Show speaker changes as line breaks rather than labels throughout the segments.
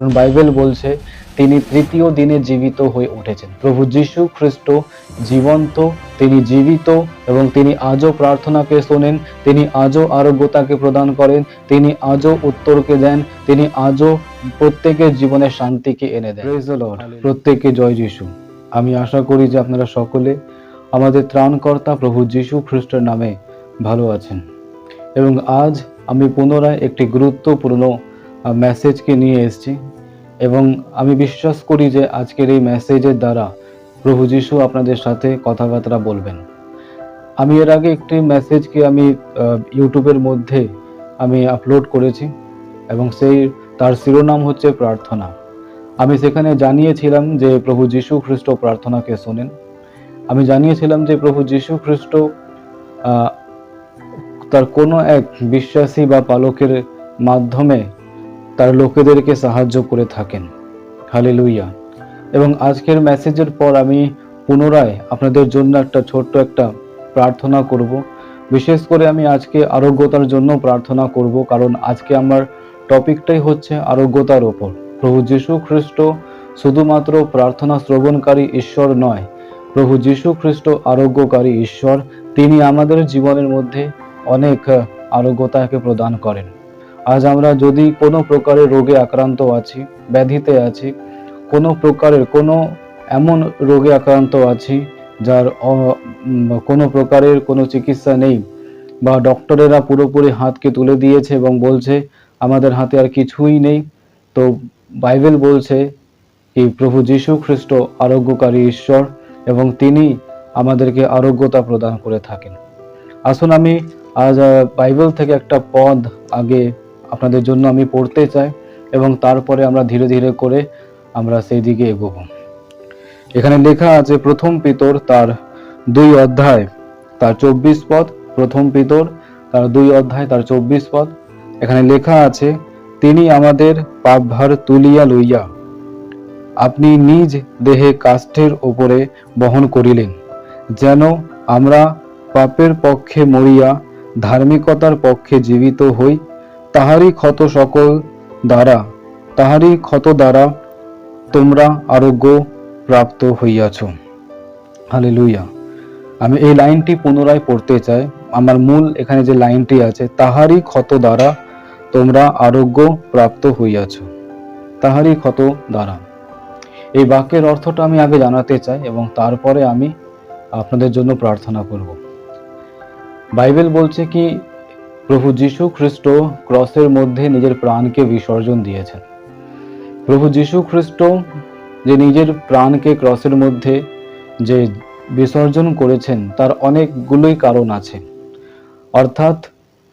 কারণ বাইবেল বলছে তিনি তৃতীয় দিনে জীবিত হয়ে উঠেছেন। প্রভু যীশু খ্রিস্ট জীবন্ত তিনি জীবিত এবং তিনি আজও প্রার্থনাকে শোনেন তিনি আজও আরোগ্যতাকে প্রদান করেন তিনি আজও উত্তরকে দেন তিনি আজও প্রত্যেকের জীবনে শান্তিকে এনে দেন। Praise the Lord. প্রত্যেকে জয় যিশু। আমি আশা করি যে আপনারা সকলে আমাদের ত্রাণকর্তা প্রভু যীশু খ্রিস্টের নামে ভালো আছেন। এবং আজ আমি পুনরায় একটি গুরুত্বপূর্ণ মেসেজকে নিয়ে এসেছি। এবং আমি বিশ্বাস করি যে আজকের এই মেসেজের দ্বারা প্রভু যিশু আপনাদের সাথে কথাবার্তা বলবেন। আমি এর আগে একটি মেসেজকে আমি ইউটিউবের মধ্যে আমি আপলোড করেছি এবং সেই, তার শিরোনাম হচ্ছে প্রার্থনা। আমি সেখানে জানিয়েছিলাম যে প্রভু যিশু খ্রিস্ট প্রার্থনাকে শোনেন। আমি জানিয়েছিলাম যে প্রভু যিশু খ্রিস্ট তার কোনো এক বিশ্বাসী বা পালকের মাধ্যমে তার লোকেদেরকে সাহায্য করে থাকেন। হালেলুইয়া এবং আজকের মেসেজের পর আমি পুনরায় আপনাদের জন্য একটা ছোট্ট একটা প্রার্থনা করব। বিশেষ করে আমি আজকে আরোগ্যতার জন্য প্রার্থনা করব, কারণ আজকে আমার টপিকটাই হচ্ছে আরোগ্যতার ওপর। প্রভু যীশু খ্রিস্ট শুধুমাত্র প্রার্থনা শ্রবণকারী ঈশ্বর নয়, প্রভু যীশু খ্রিস্ট আরোগ্যকারী ঈশ্বর, তিনি আমাদের জীবনের মধ্যে অনেক আরোগ্যতাকে প্রদান করেন। আজ আমরা যদি কোনো প্রকারের রোগে আক্রান্ত আছি, ব্যাধিতে আছি, কোনো প্রকারের কোনো এমন রোগে আক্রান্ত আছি যার কোনো প্রকারের কোনো চিকিৎসা নেই বা ডক্টরেরা পুরোপুরি হাতকে তুলে দিয়েছে এবং বলছে আমাদের হাতে আর কিছুই নেই, তো বাইবেল বলছে কি, প্রভু যীশু খ্রিস্ট আরোগ্যকারী ঈশ্বর এবং তিনি আমাদেরকে আরোগ্যতা প্রদান করে থাকেন। আসুন আমি আজ বাইবেল থেকে একটা পদ আগে আপনাদের জন্য আমি পড়তে চাই এবং তারপরে আমরা ধীরে ধীরে করে আমরা সেই দিকে এগোবো। এখানে লেখা আছে, প্রথম পিতর তার দুই অধ্যায়, তার চব্বিশ পদ, প্রথম পিতর তার দুই অধ্যায়, তার চব্বিশ পদ। এখানে লেখা আছে, তিনি আমাদের পাপভার তুলিয়া লইয়া আপনি নিজ দেহে কাষ্ঠের ওপরে বহন করিলেন, যেন আমরা পাপের পক্ষে মরিয়া, ধার্মিকতার পক্ষে জীবিত হই তাহারই ক্ষত সকল দ্বারা, তাহারই ক্ষত দ্বারা তোমরা আরোগ্য প্রাপ্ত হইয়াছ। হালেলুইয়া আমি এই লাইনটি পুনরায় পড়তে চাই। আমার মূল এখানে যে লাইনটি আছে, তাহারই ক্ষত দ্বারা তোমরা আরোগ্য প্রাপ্ত হইয়াছ। তাহারই ক্ষত দ্বারা। এই বাক্যের অর্থটা আমি আগে জানাতে চাই এবং তারপরে আমি আপনাদের জন্য প্রার্থনা করব। বাইবেল বলছে কি প্রভু যীশু খ্রিস্ট ক্রসের মধ্যে নিজের প্রাণকে বিসর্জন দিয়েছেন। প্রভু যীশু খ্রিস্ট যে নিজের প্রাণকে ক্রসের মধ্যে যে বিসর্জন করেছেন, তার অনেকগুলোই কারণ আছে। অর্থাৎ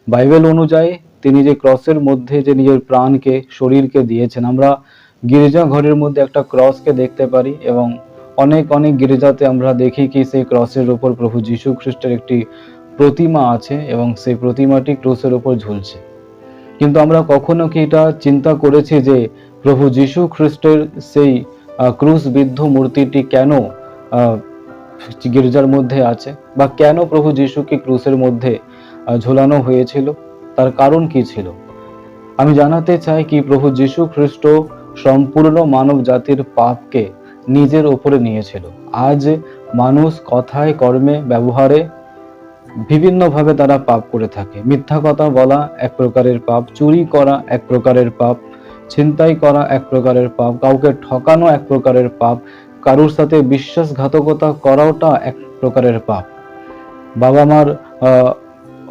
বাইবেল অনুযায়ী তিনি যে ক্রসের মধ্যে যে নিজের প্রাণকে, শরীরকে দিয়েছেন, আমরা গির্জা ঘরের মধ্যে একটা ক্রসকে দেখতে পারি এবং অনেক অনেক গির্জাতে আমরা দেখি কি সেই ক্রসের উপর প্রভু যীশু খ্রিস্টের একটি প্রতিমা আছে এবং সেই প্রতিমাটি ক্রুসের উপর ঝুলছে। কিন্তু আমরা কখনো কি এটা চিন্তা করেছি যে প্রভু যীশু খ্রিস্টের সেই ক্রুশবিদ্ধ মূর্তিটি কেন গির্জার মধ্যে আছে বা কেন প্রভু যীশুকে ক্রুসের মধ্যে ঝোলানো হয়েছিল? তার কারণ কি ছিল? আমি জানাতে চাই কি প্রভু যীশু খ্রিস্ট সম্পূর্ণ মানব জাতির পাপকে নিজের ওপরে নিয়েছিল। আজ মানুষ কথায়, কর্মে, ব্যবহারে বিভিন্নভাবে তারা পাপ করে থাকে। মিথ্যা কথা বলা এক প্রকারের পাপ, চুরি করা এক প্রকারের পাপ, ছিনতাই করা এক প্রকারের পাপ, কাউকে ঠকানো এক প্রকারের পাপ, কারুর সাথে বিশ্বাসঘাতকতা করাওটা এক প্রকারের পাপ। বাবা মার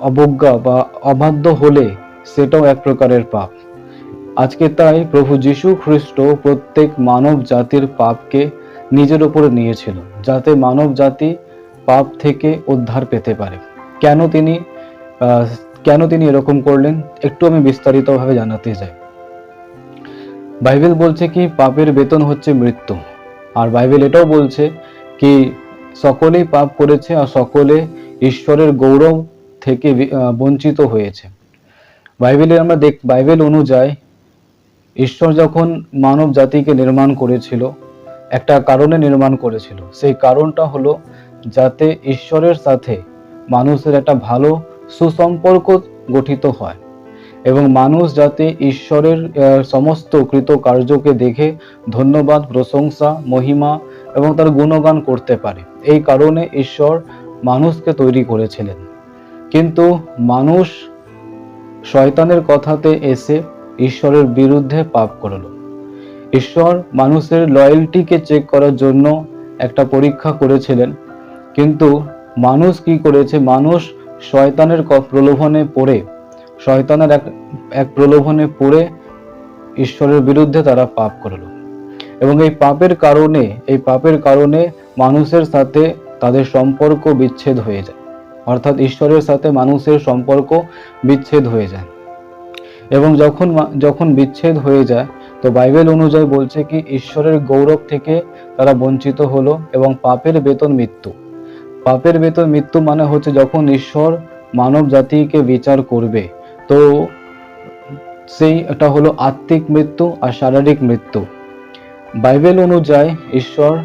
অবজ্ঞা বা অবাধ্য হলে সেটাও এক প্রকারের পাপ। আজকে তাই প্রভু যীশু খ্রিস্ট প্রত্যেক মানব জাতির পাপকে নিজের উপরে নিয়েছিল, যাতে মানব জাতি পাপ থেকে উদ্ধার পেতে পারে। কেন তিনি কেন তিনি এরকম করলেন, একটু আমি বিস্তারিতভাবে জানাতে চাই। বাইবেল বলছে কি, পাপের বেতন হচ্ছে মৃত্যু। আর বাইবেল এটাও বলছে কি, সকলেই পাপ করেছে আর সকলে ঈশ্বরের গৌরব থেকে বঞ্চিত হয়েছে। বাইবেলে আমরা দেখ, বাইবেল অনুযায়ী ঈশ্বর যখন মানব জাতিকে নির্মাণ করেছিল, একটা কারণে নির্মাণ করেছিল। সেই কারণটা হলো যাতে ঈশ্বরের সাথে মানুষের একটা ভালো সুসম্পর্ক গঠিত হয়। এবং মানুষ যাতে ঈশ্বরের সমস্ত কৃত কার্যকে দেখে ধন্যবাদ, প্রশংসা, মহিমা এবং তার গুণগান করতে পারে। এই কারণে ঈশ্বর মানুষকে তৈরি করেছিলেন। কিন্তু মানুষ শয়তানের কথাতে এসে ঈশ্বরের বিরুদ্ধে পাপ করল। ঈশ্বর মানুষের লয়্যালটিকে চেক করার জন্য একটা পরীক্ষা করেছিলেন। কিন্তু মানুষ কি করেছে? মানুষ শয়তানের প্রলোভনে পড়ে। শয়তানের এক এক প্রলোভনে পড়ে ঈশ্বরের বিরুদ্ধে তারা পাপ করল। এবং এই পাপের কারণে, এই পাপের কারণে মানুষের সাথে তাদের সম্পর্ক বিচ্ছেদ হয়ে যায়। অর্থাৎ ঈশ্বরের সাথে মানুষের সম্পর্ক বিচ্ছেদ হয়ে যায়। এবং যখন যখন বিচ্ছেদ হয়ে যায়, তো বাইবেল অনুযায়ী বলছে কি, ঈশ্বরের গৌরব থেকে তারা বঞ্চিত হলো এবং পাপের বেতন মৃত্যু। পাপের বেতন মৃত্যু মানে হচ্ছে যখন ঈশ্বর মানব জাতিকে বিচার করবে। তো সেই এটা হলো আত্মিক মৃত্যু আর শারীরিক মৃত্যু। বাইবেল অনুযায়ী ঈশ্বর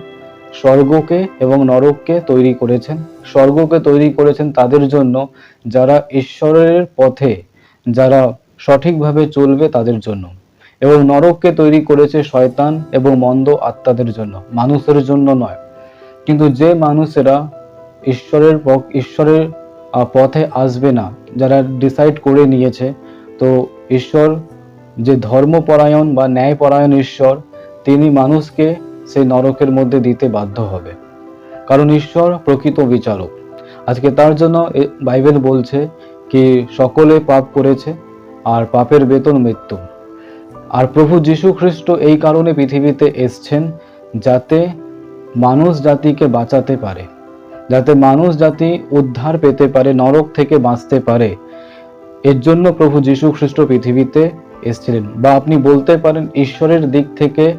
স্বর্গকে এবং নরককে তৈরি করেছেন। স্বর্গকে তৈরি করেছেন তাদের জন্য যারা ঈশ্বরের পথে, যারা সঠিকভাবে চলবে তাদের জন্য। এবং নরককে তৈরি করেছে শয়তান এবং মন্দ আত্মাদের জন্য, মানুষের জন্য নয়। কিন্তু যে মানুষেরা ঈশ্বরের ঈশ্বরের পথে আসবে না। যারা ডিসাইড করে নিয়েছে, তো ঈশ্বর যে ধর্মপরায়ণ বা ন্যায়পরায়ণ ঈশ্বর, তিনি মানুষকে সেই নরকের মধ্যে দিতে বাধ্য হবে। কারণ ঈশ্বর প্রকৃত বিচারক। আজকে তার জন্য বাইবেল বলছে কি, সকলে পাপ করেছে আর পাপের বেতন মৃত্যু। আর প্রভু যীশু খ্রিস্ট এই কারণে পৃথিবীতে এসছেন যাতে মানুষ জাতিকে বাঁচাতে পারে। যাতে মানুষ জাতি উদ্ধার পেতে পারে, নরক থেকে বাঁচতে পারে। এর জন্য প্রভু যীশু খ্রিস্ট পৃথিবীতে এসেছিলেন। বা আপনি বলতে পারেন ঈশ্বরের দিক থেকে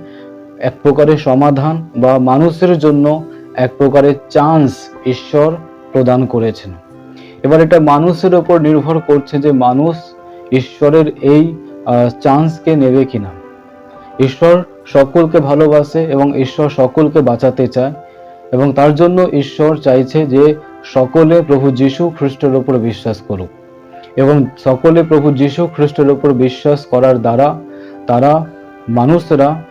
এক প্রকারের সমাধান বা মানুষের জন্য এক প্রকারের চান্স ঈশ্বর প্রদান করেছেন। এবার এটা মানুষের ওপর নির্ভর করছে যে মানুষ ঈশ্বরের এই চান্সকে নেবে কিনা। ঈশ্বর সকলকে ভালোবাসে এবং ঈশ্বর সকলকে বাঁচাতে চায়। এবং তার জন্য ঈশ্বর চাইছে যে সকলে প্রভু যীশু খ্রিস্টের ওপর বিশ্বাস করুক। এবং সকলে প্রভু যীশু খ্রিস্টের ওপর বিশ্বাস করার দ্বারা তারা মানুষরা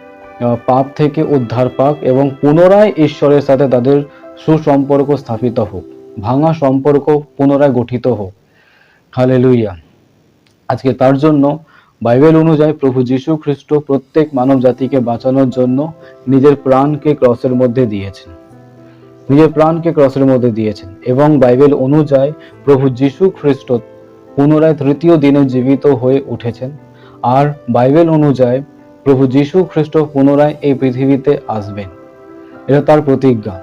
পাপ থেকে উদ্ধার পাক এবং পুনরায় ঈশ্বরের সাথে তাদের সুসম্পর্ক স্থাপিত হোক, ভাঙা সম্পর্ক পুনরায় গঠিত হোক। হালেলুইয়া আজকে তার জন্য বাইবেল অনুযায়ী প্রভু যীশু খ্রিস্ট প্রত্যেক মানব জাতিকে বাঁচানোর জন্য নিজের প্রাণকে ক্রসের মধ্যে দিয়েছেন। নিজের প্রাণকে ক্রসের মধ্যে দিয়েছেন এবং বাইবেল অনুযায়ী প্রভু যীশু খ্রিস্ট পুনরায় তৃতীয় দিনে জীবিত হয়ে উঠেছেন। আর বাইবেল অনুযায়ী প্রভু যীশু খ্রিস্ট পুনরায় এই পৃথিবীতে আসবেন। এটা তার প্রতিজ্ঞা।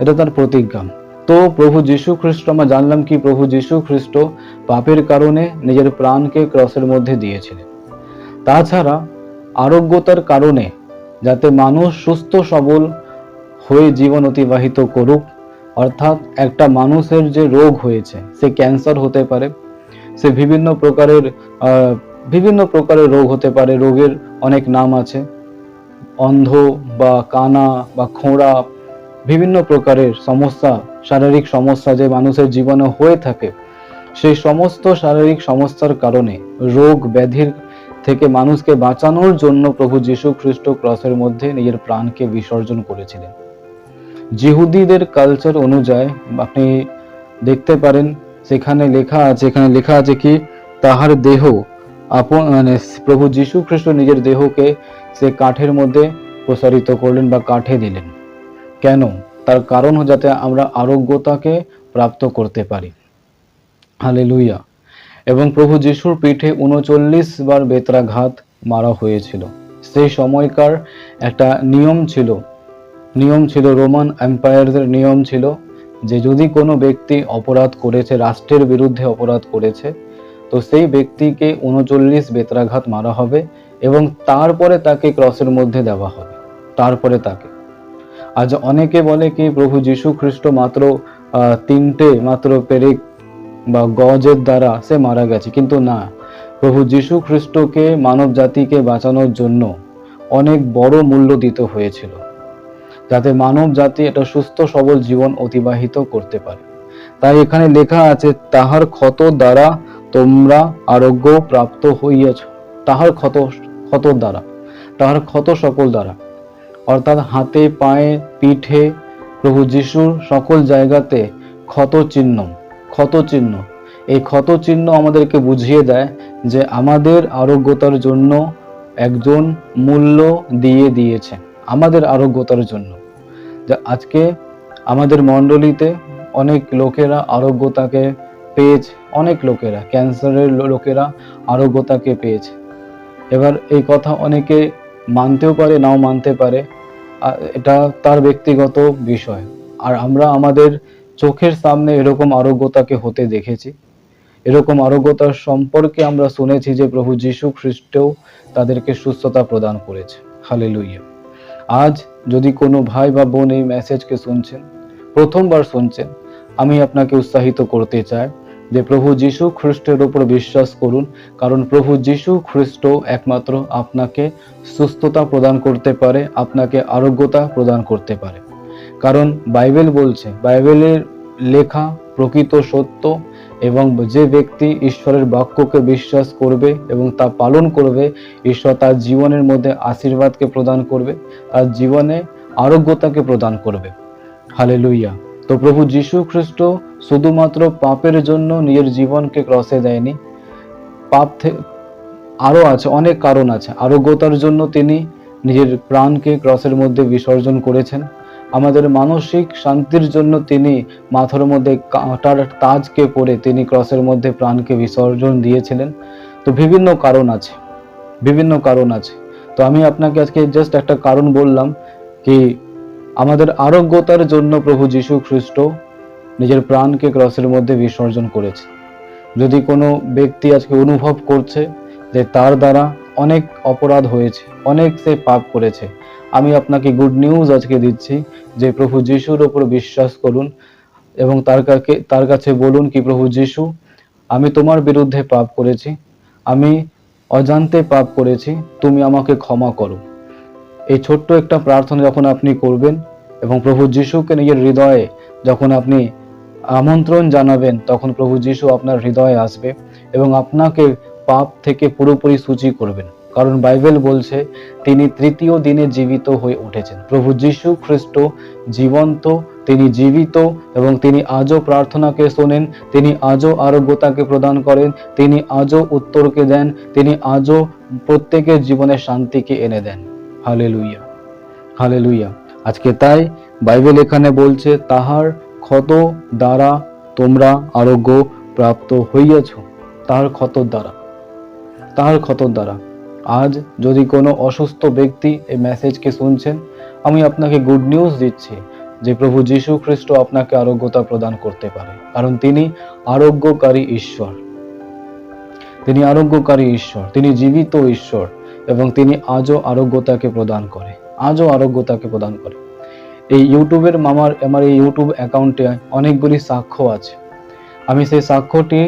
এটা তার প্রতিজ্ঞা। তো প্রভু যীশু খ্রিস্ট, আমরা জানলাম কি প্রভু যীশু খ্রিস্ট পাপের কারণে নিজের প্রাণকে ক্রসের মধ্যে দিয়েছিলেন তাছাড়া আরোগ্যতার কারণে যাতে মানুষ সুস্থ সবল হয়ে জীবন অতিবাহিত করুক। অর্থাৎ একটা মানুষের যে রোগ হয়েছে, সে ক্যান্সার হতে পারে, সে বিভিন্ন প্রকারের বিভিন্ন প্রকারের রোগ হতে পারে, রোগের অনেক নাম আছে। অন্ধ বা কানা বা খোঁড়া, বিভিন্ন প্রকারের সমস্যা, শারীরিক সমস্যা যে মানুষের জীবনে হয়ে থাকে, সেই সমস্ত শারীরিক সমস্যার কারণে রোগ ব্যাধির থেকে মানুষকে বাঁচানোর জন্য প্রভু যীশু খ্রিস্ট ক্রসের মধ্যে নিজের প্রাণকে বিসর্জন করেছিলেন। জিহুদিদের কালচার অনুযায়ী আপনি দেখতে পারেন, সেখানে লেখা আছে, এখানে লেখা আছে কি, তাহার দেহ আপন মানে প্রভু যীশু খ্রিস্ট নিজের দেহকে সে কাঠের মধ্যে প্রসারিত করলেন বা কাঠে দিলেন। কেন? তার কারণ যাতে আমরা আরোগ্যতাকে প্রাপ্ত করতে পারি। হালেলুইয়া এবং প্রভু যিশুর পিঠে উনচল্লিশ বার বেত্রাঘাত মারা হয়েছিল। সেই সময়কার একটা নিয়ম ছিল নিয়ম ছিল রোমান এম্পায়ারদের নিয়ম ছিল যে যদি কোনো ব্যক্তি অপরাধ করেছে, রাষ্ট্রের বিরুদ্ধে অপরাধ করেছে, তো সেই ব্যক্তিকে উনচল্লিশ বেত্রাঘাত মারা হবে এবং তারপরে তাকে ক্রসের মধ্যে দেওয়া হবে। তারপরে তাকে। আজ অনেকে বলে কি, প্রভু যীশু খ্রিস্ট মাত্র তিনটে মাত্র পেরেক বা গজের দ্বারা সে মারা গেছে। কিন্তু না, প্রভু যীশু খ্রিস্টকে মানব জাতিকে বাঁচানোর জন্য অনেক বড় মূল্য দিতে হয়েছিল। যাতে মানব জাতি একটা সুস্থ, সবল জীবন অতিবাহিত করতে পারে। তাই এখানে লেখা আছে, তাহার ক্ষত দ্বারা তোমরা আরোগ্য প্রাপ্ত হইয়াছ। তাহার ক্ষত ক্ষত দ্বারা, তাহার ক্ষত সকল দ্বারা। অর্থাৎ হাতে, পায়ে, পিঠে, প্রভু যিশুর সকল জায়গাতে ক্ষত চিহ্ন ক্ষত চিহ্ন। এই ক্ষত চিহ্ন আমাদেরকে বুঝিয়ে দেয় যে আমাদের আরোগ্যতার জন্য একজন মূল্য দিয়ে দিয়েছে। আমাদের আরোগ্যতার জন্য। যা আজকে আমাদের মণ্ডলীতে অনেক লোকেরা আরোগ্যতাকে পেয়েছে, অনেক লোকেরা, ক্যান্সারের লোকেরা আরোগ্যতাকে পেয়েছে। এবার এই কথা অনেকে মানতেও পারে, নাও মানতে পারে এটা তার ব্যক্তিগত বিষয়। আর আমরা আমাদের চোখের সামনে এরকম আরোগ্যতাকে হতে দেখেছি। এরকম আরোগ্যতার সম্পর্কে আমরা শুনেছি যে প্রভু যীশু খ্রিস্টও তাদেরকে সুস্থতা প্রদান করেছে। হালেলুইয়া আজ যদি কোনো ভাই বা বোন এই মেসেজকে শুনছেন, প্রথমবার শুনছেন, আমি আপনাকে উৎসাহিত করতে চাই যে প্রভু যীশু খ্রিস্টের উপর বিশ্বাস করুন, কারণ প্রভু যীশু খ্রিস্ট একমাত্র আপনাকে সুস্থতা প্রদান করতে পারে, আপনাকে আরোগ্যতা প্রদান করতে পারে। কারণ বাইবেল বলছে, বাইবেলের লেখা প্রকৃত সত্য এবং যে ব্যক্তি ঈশ্বরের বাক্যকে বিশ্বাস করবে এবং তা পালন করবে, ঈশ্বর তার জীবনের মধ্যে আশীর্বাদকে প্রদান করবে, তার জীবনে আরোগ্যতাকে প্রদান করবে। হালেলুইয়া তো প্রভু যীশু খ্রিস্ট শুধুমাত্র পাপের জন্য নিজের জীবনকে ক্রসে দেয়নি। পাপ থে- আরও আছে, অনেক কারণ আছে। আরোগ্যতার জন্য তিনি নিজের প্রাণকে ক্রসের মধ্যে বিসর্জন করেছেন। আমাদের মানসিক শান্তির জন্য তিনি মাথার মধ্যে কাঁটার তাজকে পরে তিনি ক্রসের মধ্যে প্রাণকে বিসর্জন দিয়েছিলেন। তো বিভিন্ন কারণ আছে, বিভিন্ন কারণ আছে। তো আমি আপনাকে আজকে জাস্ট একটা কারণ বললাম কি, আমাদের আরোগ্যতার জন্য প্রভু যীশু খ্রিস্ট নিজের প্রাণকে ক্রসের মধ্যে বিসর্জন করেছে। যদি কোনো ব্যক্তি আজকে অনুভব করছে যে তার দ্বারা অনেক অপরাধ হয়েছে, অনেক সে পাপ করেছে আমি আপনাকে গুড নিউজ আজকে দিচ্ছি যে প্রভু যিশুর ওপর বিশ্বাস করুন এবং তার কাছে তার কাছে বলুন কি, প্রভু যিশু, আমি তোমার বিরুদ্ধে পাপ করেছি, আমি অজান্তে পাপ করেছি, তুমি আমাকে ক্ষমা করো। এই ছোট্ট একটা প্রার্থনা যখন আপনি করবেন এবং প্রভু যিশুকে নিজের হৃদয়ে যখন আপনি আমন্ত্রণ জানাবেন, তখন প্রভু যিশু আপনার হৃদয়ে আসবে এবং আপনাকে পাপ থেকে পুরোপুরি সূচি করবেন। কারণ বাইবেল বলছে, তিনি তৃতীয় দিনে জীবিত হয়ে উঠেছেন। প্রভু যিশু খ্রিস্ট জীবন্ত, তিনি জীবিত এবং তিনি আজও প্রার্থনাকে শোনেন, তিনি আজও আরোগ্যতাকে প্রদান করেন, তিনি আজও উত্তরকে দেন, তিনি আজও প্রত্যেকের জীবনে শান্তিকে এনে দেন। হালে লুইয়া হালে লুইয়া আজকে তাই বাইবেল এখানে বলছে, তাহার ক্ষত দ্বারা তোমরা আরোগ্য প্রাপ্ত হইয়াছ। তাহার ক্ষত দ্বারা। তাহার ক্ষত দ্বারা। আজ যদি কোনো অসুস্থ ব্যক্তি এই মেসেজকে শুনছেন, আমি আপনাকে গুড নিউজ দিচ্ছি যে প্রভু যীশু খ্রিস্ট আপনাকে আরোগ্যতা প্রদান করতে পারে, কারণ তিনি আরোগ্যকারী ঈশ্বর। তিনি আরোগ্যকারী ঈশ্বর, তিনি জীবিত ঈশ্বর এবং তিনি আজও আরোগ্যতাকে প্রদান করে, আজও আরোগ্যতাকে প্রদান করে। এই ইউটিউবের মামার, আমার এই ইউটিউব অ্যাকাউন্টে অনেকগুলি সাক্ষ্য আছে। আমি সেই সাক্ষ্যটি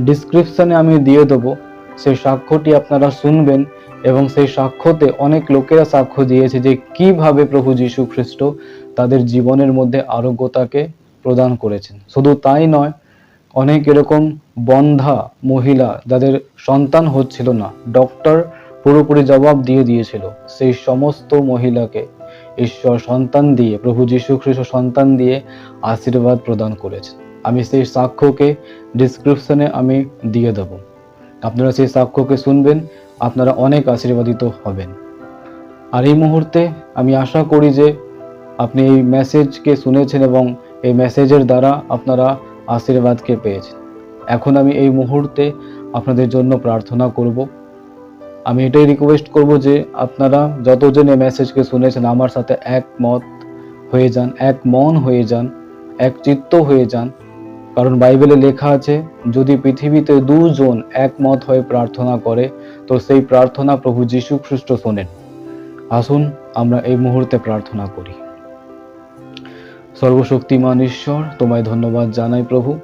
ডিসক্রিপশনে আমি দিয়ে দেবো। সেই সাক্ষ্যটি আপনারা শুনবেন এবং সেই সাক্ষ্যতে অনেক লোকেরা সাক্ষ্য দিয়েছে যে কীভাবে প্রভু যীশু খ্রিস্ট তাদের জীবনের মধ্যে আরোগ্যতাকে প্রদান করেছেন। শুধু তাই নয়, অনেক এরকম বন্ধা মহিলা যাদের সন্তান হচ্ছিল না, ডক্টর পুরোপুরি জবাব দিয়ে দিয়েছিল, সেই সমস্ত মহিলাকে ঈশ্বর সন্তান দিয়ে, প্রভু যীশু খ্রিস্ট সন্তান দিয়ে আশীর্বাদ প্রদান করেছেন। আমি সেই সাক্ষ্যকে ডিসক্রিপশনে আমি দিয়ে দেব। আপনারা সেই সাক্ষ্যকে শুনবেন, আপনারা অনেক আশীর্বাদিত হবেন। আর এই মুহূর্তে আমি আশা করি যে আপনি এই মেসেজকে শুনেছেন এবং এই মেসেজের দ্বারা আপনারা আশীর্বাদকে পেয়েছেন। এখন আমি এই মুহূর্তে আপনাদের জন্য প্রার্থনা করব। আমি এটাই রিকোয়েস্ট করব যে আপনারা যতজন এই মেসেজকে শুনেছেন, আমার সাথে একমত হয়ে যান, এক মন হয়ে যান, এক চিত্ত হয়ে যান কারণ বাইবেলে লেখা আছে, যদি পৃথিবীতে দুজন একমত হয়ে প্রার্থনা করে, তো সেই প্রার্থনা প্রভু যীশু খ্রিস্ট শোনেন। আসুন আমরা এই মুহূর্তে প্রার্থনা করি। সর্বশক্তিমান ঈশ্বর, তোমায় ধন্যবাদ জানাই প্রভু।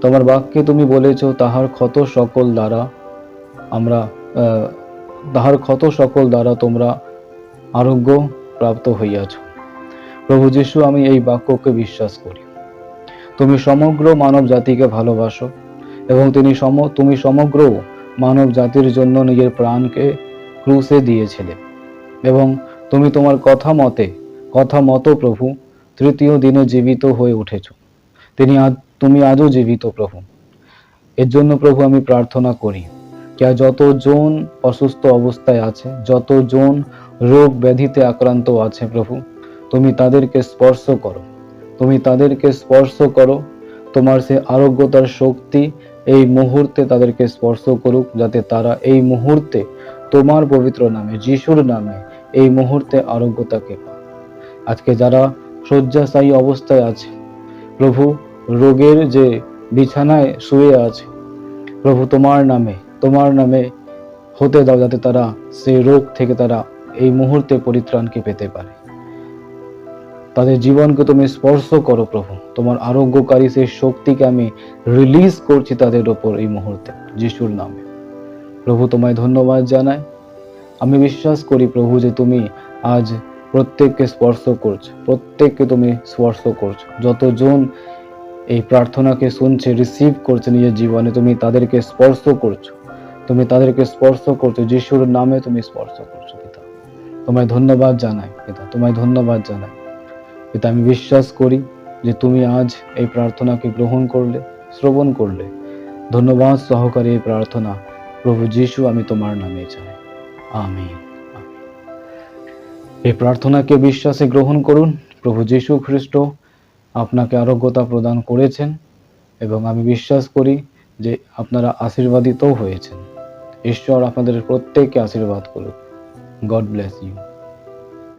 তোমার বাক্যে তুমি বলেছ, তাহার ক্ষত সকল দ্বারা আমরা তাহার ক্ষত সকল দ্বারা তোমরা আরোগ্য প্রাপ্ত হইয়াছ। প্রভু যিশু, আমি এই বাক্যকে বিশ্বাস করি। তুমি সমগ্র মানব জাতিকে ভালোবাসো, এবং তিনি সম, তুমি সমগ্র মানব জাতির জন্য নিজের প্রাণকে ক্রুশে দিয়েছিলে। এবং তুমি তোমার কথা মতে, কথা মতো প্রভু, তৃতীয় দিনে জীবিত হয়ে উঠেছ। তিনি আজ, তুমি আজও জীবিত প্রভু। এর জন্য প্রভু আমি প্রার্থনা করি কে যতজন অসুস্থ অবস্থায় আছে, যতজন রোগ ব্যাধিতে আক্রান্ত আছে প্রভু, তুমি তাদেরকে স্পর্শ করো। তুমি তাদেরকে স্পর্শ করো। তোমার সে আরোগ্যতার শক্তি এই মুহূর্তে তাদেরকে স্পর্শ করুক, যাতে তারা এই মুহূর্তে তোমার পবিত্র নামে, যিশুর নামে এই মুহূর্তে আরোগ্যতাকে পাক আজকে যারা শয্যাশায়ী অবস্থায় আছে, প্রভু রোগের যে বিছানায় শুয়ে আছে, প্রভু তোমার নামে তোমার নামে হতে দাও, যাতে তারা সেই রোগ থেকে তারা এই মুহূর্তে পরিত্রাণকে পেতে পারে। তাদের জীবনকে তুমি স্পর্শ করো প্রভু। তোমার আরোগ্যকারী সেই শক্তিকে আমি রিলিজ করছি তাদের ওপর এই মুহূর্তে, যিশুর নামে। প্রভু তোমায় ধন্যবাদ জানাই। আমি বিশ্বাস করি প্রভু যে তুমি আজ প্রত্যেককে স্পর্শ করছ, প্রত্যেককে তুমি স্পর্শ করছ। যতজন এই প্রার্থনাকে শুনছে রিসিভ করছে নিজের জীবনে, তুমি তাদেরকে স্পর্শ করছ। তুমি তাদেরকে স্পর্শ করছ, যিশুর নামে তুমি স্পর্শ করছ, পিতা। তোমায় ধন্যবাদ জানাই, পিতা। তোমায় ধন্যবাদ জানাই। পিতা আমি বিশ্বাস করি যে তুমি আজ এই প্রার্থনাকে গ্রহণ করলে, শ্রবণ করলে। ধন্যবাদ সহকারে এই প্রার্থনা। প্রভু যিশু, আমি তোমার নামে চাই। আমিন। এই প্রার্থনাকে বিশ্বাসে গ্রহণ করুন। প্রভু যিশু খ্রিস্ট আপনাকে আরোগ্যতা প্রদান করেছেন এবং আমি বিশ্বাস করি যে আপনারা আশীর্বাদিতও হয়েছেন। ঈশ্বর আপনাদের প্রত্যেককে আশীর্বাদ করুক। God bless you